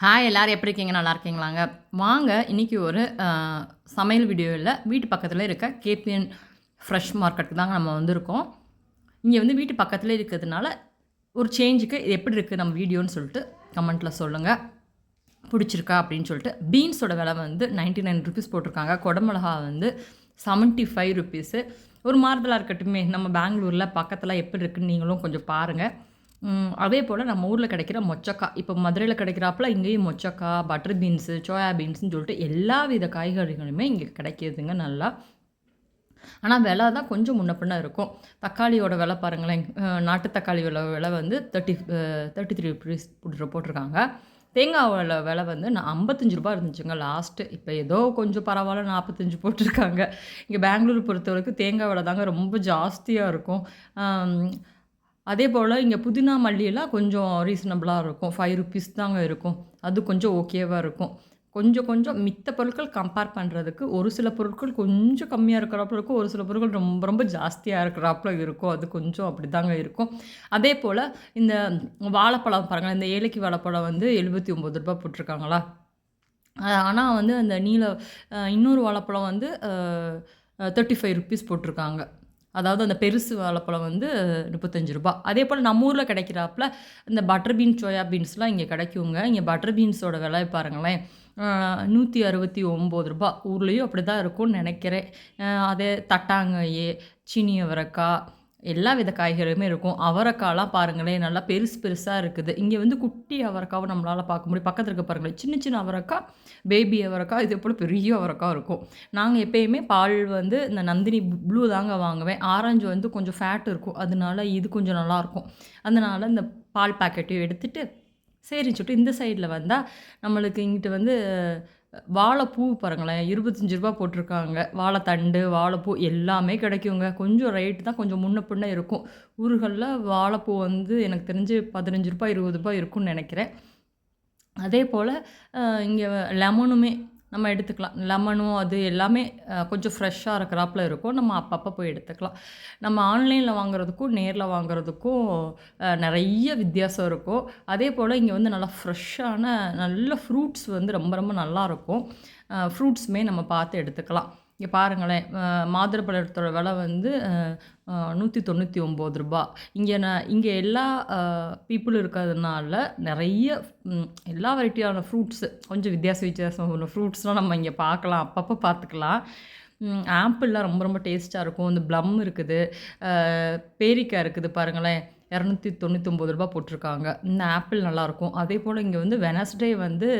Hi எல்லோரும் எப்படி இருக்கீங்க? நல்லா இருக்கீங்களாங்க? வாங்க இன்றைக்கி ஒரு சமையல் வீடியோவில் வீட்டு பக்கத்தில் இருக்க கேபிஎன் ஃப்ரெஷ் மார்க்கெட்டுக்கு தாங்க நம்ம வந்திருக்கோம். இங்கே வந்து வீட்டு பக்கத்தில் இருக்கிறதுனால ஒரு சேஞ்சுக்கு இது எப்படி இருக்குது நம்ம வீடியோன்னு சொல்லிட்டு கமெண்ட்டில் சொல்லுங்கள் பிடிச்சிருக்கா அப்படின்னு சொல்லிட்டு. பீன்ஸோட விலை வந்து 99 நைன் ருபீஸ் போட்டிருக்காங்க குடமிளகா வந்து 75 ஃபைவ் ருபீஸு ஒரு மாறுதலாக இருக்கட்டுமே நம்ம பெங்களூரில் பக்கத்தில் எப்படி இருக்குன்னு நீங்களும் கொஞ்சம் பாருங்கள் அதே போல் நம்ம ஊரில் கிடைக்கிற மொச்சக்காய் இப்போ மதுரையில் கிடைக்கிறாப்புல இங்கேயும் மொச்சக்காய் பட்டர் பீன்ஸு சோயா பீன்ஸ்னு சொல்லிட்டு எல்லா வித காய்கறிகளுமே இங்கே கிடைக்கிதுங்க நல்லா. ஆனால் விலை தான் கொஞ்சம் முன்ன பின்ன இருக்கும். தக்காளியோட விலை பாருங்களேன். நாட்டு தக்காளி விலை விலை வந்து தேர்ட்டி தேர்ட்டி த்ரீ ருபீஸ் போட்டிருக்காங்க. தேங்காவோட விலை வந்து நான் ஐம்பத்தஞ்சு ரூபா இருந்துச்சுங்க லாஸ்ட்டு இப்போ ஏதோ கொஞ்சம் பரவாயில்ல நாற்பத்தஞ்சு போட்டிருக்காங்க. இங்கே பெங்களூர் பொறுத்தவரைக்கும் தேங்காய் விலை தாங்க ரொம்ப ஜாஸ்தியாக இருக்கும். அதே போல் இங்கே புதினா மல்லியெல்லாம் கொஞ்சம் ரீசனபிளாக இருக்கும். ஃபைவ் ருபீஸ் தாங்க இருக்கும். அது கொஞ்சம் ஓகேவாக இருக்கும். கொஞ்சம் கொஞ்சம் மித்த பொருட்கள் கம்பேர் பண்ணுறதுக்கு ஒரு சில பொருட்கள் கொஞ்சம் கம்மியாக இருக்கிறாப்புல இருக்கும். ஒரு சில பொருட்கள் ரொம்ப ரொம்ப ஜாஸ்தியாக இருக்கிறாப்புல இருக்கும். அது கொஞ்சம் அப்படி தாங்க இருக்கும். அதே போல் இந்த வாழைப்பழம் பாருங்கள் இந்த ஏலக்கி வாழைப்பழம் வந்து எழுபத்தி ஒம்பது ரூபாய் போட்டிருக்காங்களா? ஆனால் வந்து அந்த நீல இன்னொரு வாழைப்பழம் வந்து தேர்ட்டி ஃபைவ் ருபீஸ் போட்டிருக்காங்க. அதாவது அந்த பெருசு வாழைப்பழம் வந்து முப்பத்தஞ்சு ரூபா அதே போல் நம்ம ஊரில் கிடைக்கிறாப்புல இந்த பட்டர் பீன் சோயா பீன்ஸ்லாம் இங்கே கிடைக்குங்க. இங்கே பட்டர் பீன்ஸோட விலை பாருங்களேன். நூற்றி அறுபத்தி ஒம்பது ரூபா ஊர்லேயும் அப்படி தான் இருக்கும்னு நினைக்கிறேன். அதே தட்டாங்காய் சீனி அவரைக்காய் எல்லா வித காய்கறியுமே இருக்கும். அவரைக்காலாம் பாருங்களேன் நல்லா பெருசு பெருசாக இருக்குது. இங்கே வந்து குட்டி அவரைக்காவை நம்மளால் பார்க்க முடியும். பக்கத்தில் இருக்க பாருங்களேன் சின்ன சின்ன அவரைக்காய் பேபி அவரைக்காய் இதே போல் பெரிய அவரைக்காய் இருக்கும். நாங்கள் எப்பயுமே பால் வந்து இந்த நந்தினி ப்ளூ தாங்க வாங்குவேன். ஆரஞ்சு வந்து கொஞ்சம் ஃபேட் இருக்கும். அதனால இது கொஞ்சம் நல்லாயிருக்கும் அதனால் இந்த பால் பாக்கெட்டையும் எடுத்துகிட்டு சரின்னு சொல்லிட்டு இந்த சைடில் வந்தால் நம்மளுக்கு இங்கிட்டு வந்து வாழைப்பூ பாருங்களேன் இருபத்தஞ்சி ரூபா போட்டிருக்காங்க. வாழைத்தண்டு வாழைப்பூ எல்லாமே கிடைக்குங்க. கொஞ்சம் ரேட்டு தான் கொஞ்சம் முன்ன பின்ன இருக்கும். ஊர்களில் வாழைப்பூ வந்து எனக்கு தெரிஞ்சு பதினஞ்சு ரூபாய் இருபது ரூபாய் இருக்கும்னு நினைக்கிறேன். அதே போல் இங்கே லெமனுமே நம்ம எடுத்துக்கலாம். லெமனும் அது எல்லாமே கொஞ்சம் ஃப்ரெஷ்ஷாக இருக்கிறாப்புல இருக்கும். நம்ம அப்பப்போ போய் எடுத்துக்கலாம். நம்ம ஆன்லைனில் வாங்குறதுக்கும் நேரில் வாங்குறதுக்கும் நிறைய வித்தியாசம் இருக்கும். அதே போல் இங்கே வந்து நல்லா ஃப்ரெஷ்ஷான நல்ல ஃப்ரூட்ஸ் வந்து ரொம்ப ரொம்ப நல்லா இருக்கும். ஃப்ரூட்ஸுமே நம்ம பார்த்து எடுத்துக்கலாம். இங்கே பாருங்களேன் அஹ், மாதுளம்பழத்தோட விலை வந்து நூற்றி தொண்ணூற்றி ஒம்பது ரூபா இங்கே நான் இங்கே எல்லா பீப்புள் இருக்கிறதுனால நிறைய எல்லா வெரைட்டியான ஃப்ரூட்ஸு கொஞ்சம் வித்தியாச வித்தியாசம் ஃப்ரூட்ஸ்லாம் நம்ம இங்கே பார்க்கலாம் அப்பப்போ பார்த்துக்கலாம். ஆப்பிள்லாம் ரொம்ப ரொம்ப டேஸ்ட்டாக இருக்கும். இந்த ப்ளம் இருக்குது பேரிக்காய் இருக்குது பாருங்களேன் இரநூத்தி தொண்ணூற்றி ரூபா போட்டிருக்காங்க. இந்த ஆப்பிள் நல்லாயிருக்கும் அதே போல் இங்கே வந்து வெனஸ்டே வந்து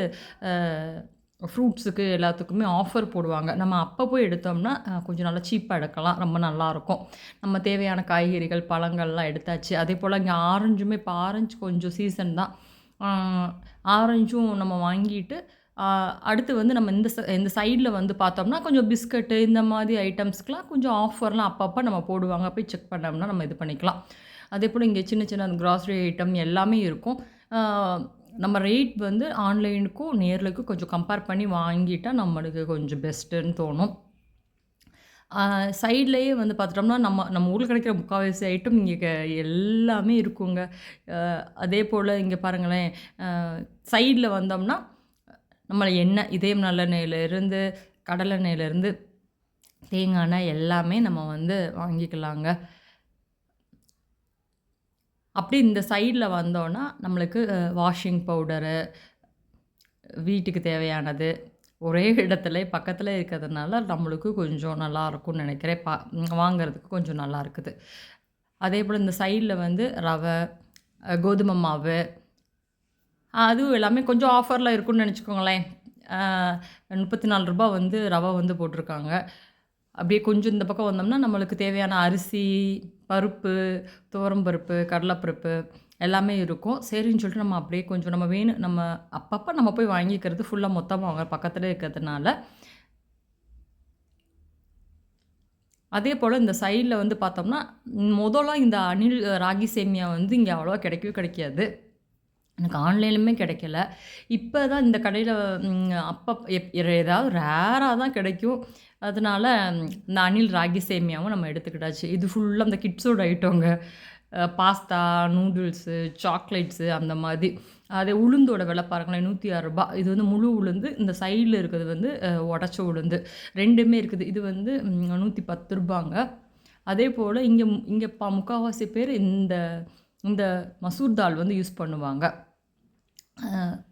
ஃப்ரூட்ஸுக்கு எல்லாத்துக்குமே ஆஃபர் போடுவாங்க. நம்ம அப்போ போய் எடுத்தோம்னா கொஞ்சம் நல்லா சீப்பாக எடுக்கலாம். ரொம்ப நல்லாயிருக்கும் நம்ம தேவையான காய்கறிகள் பழங்கள்லாம் எடுத்தாச்சு. அதே போல் இங்கே ஆரஞ்சுமே இப்போ ஆரஞ்சு கொஞ்சம் சீசன் தான். ஆரஞ்சும் நம்ம வாங்கிட்டு அடுத்து வந்து நம்ம இந்த இந்த சைடில் வந்து பார்த்தோம்னா கொஞ்சம் பிஸ்கட்டு இந்த மாதிரி ஐட்டம்ஸ்க்கெலாம் கொஞ்சம் ஆஃபர்லாம் அப்பப்போ நம்ம போடுவாங்க. போய் செக் பண்ணோம்னா நம்ம இது பண்ணிக்கலாம். அதே போல் இங்கே சின்ன சின்ன அந்த கிராசரி ஐட்டம் எல்லாமே இருக்கும். நம்ம ரேட் வந்து ஆன்லைனுக்கும் நேர்லுக்கும் கொஞ்சம் கம்பேர் பண்ணி வாங்கிட்டால் நம்மளுக்கு கொஞ்சம் பெஸ்ட்டுன்னு தோணும். சைட்லேயே வந்து பார்த்துட்டோம்னா நம்ம நம்ம ஊரில் கிடைக்கிற முக்கால்வாசி ஐட்டம் இங்கே எல்லாமே இருக்குங்க. அதே போல் இங்கே பாருங்களேன் சைடில் வந்தோம்னா நம்மளை எண்ணெய் இதயம் நல்லெண்ணெயிலேருந்து கடலெண்ணெயிலேருந்து தேங்காய் எண்ணெய் எல்லாமே நம்ம வந்து வாங்கிக்கலாங்க. அப்படி இந்த சைடில் வந்தோன்னா நம்மளுக்கு வாஷிங் பவுடரு வீட்டுக்கு தேவையானது ஒரே இடத்துல பக்கத்தில் இருக்கிறதுனால நம்மளுக்கு கொஞ்சம் நல்லா இருக்கும்னு நினைக்கிறேன். பா வாங்கிறதுக்கு வாங்குறதுக்கு கொஞ்சம் நல்லா இருக்குது. அதே போல் இந்த சைடில் வந்து ரவை கோதுமை மாவு அதுவும் எல்லாமே கொஞ்சம் ஆஃபரில் இருக்கும்னு நினச்சிக்கோங்களேன். முப்பத்தி நாலு ரூபா வந்து ரவை வந்து போட்டிருக்காங்க. அப்படியே கொஞ்சம் இந்த பக்கம் வந்தோம்னா நம்மளுக்கு தேவையான அரிசி பருப்பு துவரம்பருப்பு கடலைப்பருப்பு எல்லாமே இருக்கும். சரின்னு சொல்லிட்டு நம்ம அப்படியே கொஞ்சம் நம்ம வேணும் நம்ம அப்பப்போ நம்ம போய் வாங்கிக்கிறது ஃபுல்லாக மொத்தமாக வாங்க பக்கத்தில் இருக்கிறதுனால. அதே போல் இந்த சைடில் வந்து பார்த்தோம்னா முதல்ல இந்த அணில் ராகி சேமியா வந்து இங்கே அவ்வளோவா கிடைக்கவே கிடைக்காது. எனக்கு ஆன்லைன்லையுமே கிடைக்கல. இப்போ தான் இந்த கடையில் அப்போ எப் ஏதாவது ரேராக தான் கிடைக்கும். அதனால இந்த அணில் ராகி சேமியாவும் நம்ம எடுத்துக்கிட்டாச்சு. இது ஃபுல்லாக அந்த கிட்ஸோட ஐட்டங்க பாஸ்தா நூடுல்ஸு சாக்லேட்ஸு அந்த மாதிரி. அதே உளுந்தோட விலை பாருங்களேன் நூற்றி ரூபா. இது வந்து முழு உளுந்து இந்த சைடில் இருக்கிறது வந்து உடச்ச உளுந்து. ரெண்டுமே இருக்குது. இது வந்து நூற்றி பத்து ரூபாங்க. அதே போல் இங்கே இங்கே பா முக்கால்வாசி பேர் இந்த இந்த மசூர் தால் வந்து யூஸ் பண்ணுவாங்க.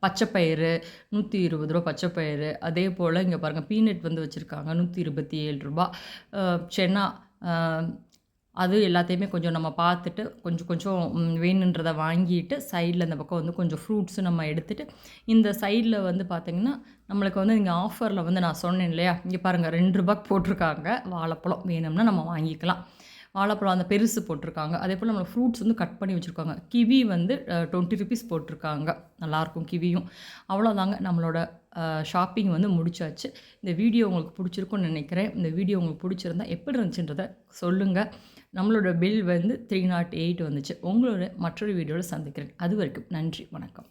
பச்சைப்பயிறு நூற்றி இருபது ரூபா பச்சைப்பயிறு. அதே போல் இங்கே பாருங்கள் பீனட் வந்து வச்சுருக்காங்க நூற்றி இருபத்தி ஏழு ரூபா. சென்னா அது எல்லாத்தையுமே கொஞ்சம் நம்ம பார்த்துட்டு கொஞ்சம் கொஞ்சம் வேணுன்றதை வாங்கிட்டு சைடில் இந்த பக்கம் வந்து கொஞ்சம் ஃப்ரூட்ஸும் நம்ம எடுத்துகிட்டு இந்த சைடில் வந்து பார்த்திங்கன்னா நம்மளுக்கு வந்து இங்கே ஆஃபரில் வந்து நான் சொன்னேன் இல்லையா? இங்கே பாருங்கள் ரெண்டு ரூபாய்க்கு போட்டிருக்காங்க. வாழைப்பழம் வேணும்னா நம்ம வாங்கிக்கலாம். வாழைப்பழம் அந்த பெருசு போட்டிருக்காங்க. அதே போல் நம்ம ஃப்ரூட்ஸ் வந்து கட் பண்ணி வச்சுருக்காங்க. கிவி வந்து டுவெண்ட்டி ருபீஸ் போட்டிருக்காங்க. நல்லாயிருக்கும் கிவியும். அவ்வளோதாங்க நம்மளோட ஷாப்பிங் வந்து முடிச்சாச்சு. இந்த வீடியோ உங்களுக்கு பிடிச்சிருக்கும்னு நினைக்கிறேன். இந்த வீடியோ உங்களுக்கு பிடிச்சிருந்தா எப்படி இருந்துச்சுன்றதை சொல்லுங்கள் நம்மளோட பில் வந்து த்ரீ நாட் எயிட் வந்துச்சு. உங்களோட மற்றொரு வீடியோவில் சந்திக்கிறேன். அது வரைக்கும் நன்றி வணக்கம்.